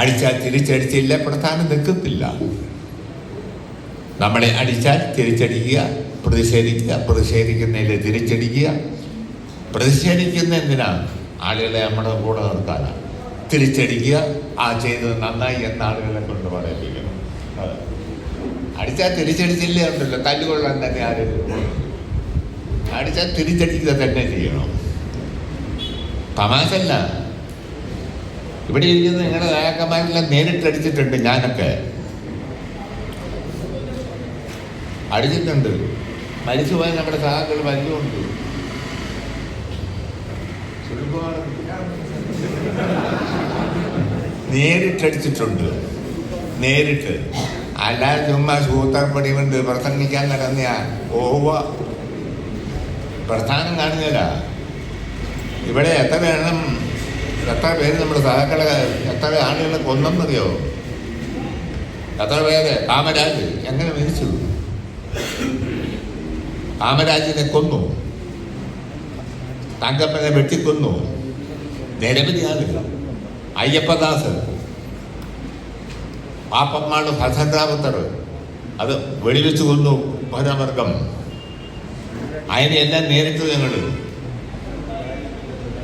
അടിച്ചാൽ തിരിച്ചടിച്ചില്ല പ്രധാനം നിൽക്കത്തില്ല. നമ്മളെ അടിച്ചാൽ തിരിച്ചടിക്കുക പ്രതിഷേധിക്കുക പ്രതിഷേധിക്കുന്നതിൽ തിരിച്ചടിക്കുക. പ്രതിഷേധിക്കുന്ന എന്തിനാ? ആളുകളെ നമ്മുടെ കൂടെ നിർത്താനാണ് തിരിച്ചടിക്കുക ആ ചെയ്തത് നന്നായി എന്ന ആളുകളെ കൊണ്ട് പറയിപ്പിക്കണം. അടിച്ചാൽ തിരിച്ചടിച്ചില്ലേ ഉണ്ടല്ലോ തല്ലുകൊള്ളാൻ തന്നെ ആരും അടിച്ചാൽ തിരിച്ചടിക്കുക തന്നെ ചെയ്യണം. തമാശല്ല ഇവിടെ ഇരിക്കുന്ന നിങ്ങളുടെ നേതാക്കന്മാരെല്ലാം നേരിട്ടടിച്ചിട്ടുണ്ട് ഞാനൊക്കെ. അടിച്ചിട്ടുണ്ട്. മരിച്ചുപോയ നമ്മുടെ സഹാക്കൾ വലിയുണ്ട് നേരിട്ടടിച്ചിട്ടുണ്ട്. നേരിട്ട്. അല്ലാതെ ചുമ്മാ സൂത്രപ്പടി കൊണ്ട് പ്രസംഗിക്കാൻ നടന്നയാ ഓവ പ്രസ്ഥാനം കാണുന്നില്ല ഇവിടെ എത്ര എണ്ണം എത്ര പേര് നമ്മുടെ സഹാക്കളെ എത്ര ആളുകളെ കൊന്നെന്നറിയോ? എത്ര പേര് കാമരാജ്. എങ്ങനെ മരിച്ചു? കാമരാജിനെ കൊന്നു. തങ്കപ്പനെ വെട്ടിക്കൊന്നു. നിരവധി ആളുകൾ. അയ്യപ്പദാസ് പാപ്പമ്മാട് ഭസഗ്രാമത്തർ അത് വെടിവെച്ച് കൊന്നു വനവർഗം. അതിനെല്ലാം നേരിട്ട് ഞങ്ങൾ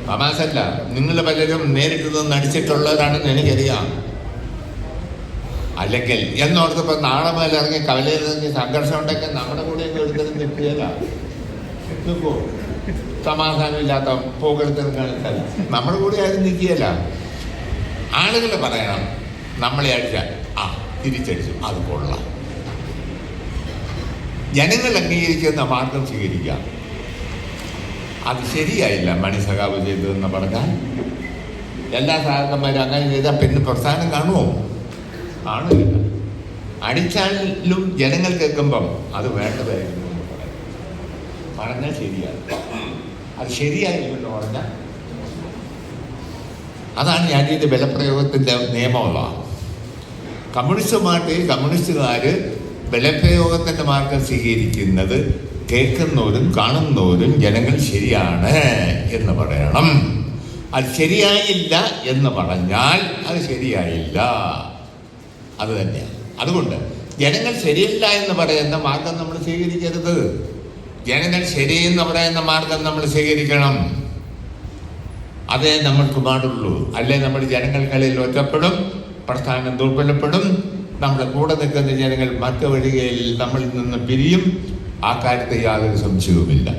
തമാശല്ല നിങ്ങൾ പലരും നേരിട്ടത് നിന്ന് നടിച്ചിട്ടുള്ളവരാണെന്ന് എനിക്കറിയാം. അല്ലെങ്കിൽ എന്നോർത്തപ്പോൾ നാളെ മുതൽ ഇറങ്ങി കവലയിൽ ഇറങ്ങി സംഘർഷം ഉണ്ടെങ്കിൽ നമ്മുടെ കൂടെ എടുത്തത് നിൽക്കുകയല്ല നിൽക്കൂ സമാധാനമില്ലാത്ത പോകെടുത്തിറങ്ങാൻ നമ്മുടെ കൂടെ ആരും നിൽക്കുകയല്ല. ആളുകൾ പറയണം നമ്മളെ അടിച്ചാൽ ആ തിരിച്ചടിച്ചു. അത് കൊള്ളാം. ജനങ്ങൾ അംഗീകരിക്കുന്ന മാർഗം സ്വീകരിക്കാം. അത് ശരിയായില്ല മണിസഖാവ് ചെയ്തതെന്ന് പറഞ്ഞാൽ. എല്ലാ സഹാക്കന്മാരും അങ്ങനെ ചെയ്താൽ പിന്നെ പ്രസ്ഥാനം കാണുമോ? കാണില്ല അടിച്ചാലും ജനങ്ങൾ കേൾക്കുമ്പം അത് വേണ്ടതായിരുന്നു എന്ന് പറയും. പറഞ്ഞാൽ ശരിയാണ്. അത് ശരിയായില്ലെന്ന് പറഞ്ഞാൽ അതാണ് ഞാൻ ഇത് ബലപ്രയോഗത്തിന്റെ നിയമമുള്ള. കമ്മ്യൂണിസ്റ്റ് പാർട്ടിയിൽ കമ്മ്യൂണിസ്റ്റുകാർ ബലപ്രയോഗത്തിന്റെ മാർഗം സ്വീകരിക്കുന്നത് കേൾക്കുന്നവരും കാണുന്നവരും ജനങ്ങൾ ശരിയാണ് എന്ന് പറയണം. അത് ശരിയായില്ല എന്ന് പറഞ്ഞാൽ അത് ശരിയായില്ല. അത് തന്നെയാണ്. അതുകൊണ്ട് ജനങ്ങൾ ശരിയല്ല എന്ന് പറയുന്ന മാർഗം നമ്മൾ സ്വീകരിക്കരുത്. ജനങ്ങൾ ശരിയെന്ന് പറയുന്ന മാർഗം നമ്മൾ സ്വീകരിക്കണം. അതേ നമ്മൾക്ക് പാടുള്ളൂ. അല്ലേ നമ്മൾ ജനങ്ങൾക്കിടയിൽ ഒറ്റപ്പെടും പ്രസ്ഥാനം ദുർബലപ്പെടും. നമ്മുടെ കൂടെ നിൽക്കുന്ന ജനങ്ങൾ മറ്റു വഴികളിൽ നമ്മളിൽ നിന്ന് പിരിയും. ആ കാര്യത്തിൽ യാതൊരു സംശയവുമില്ല.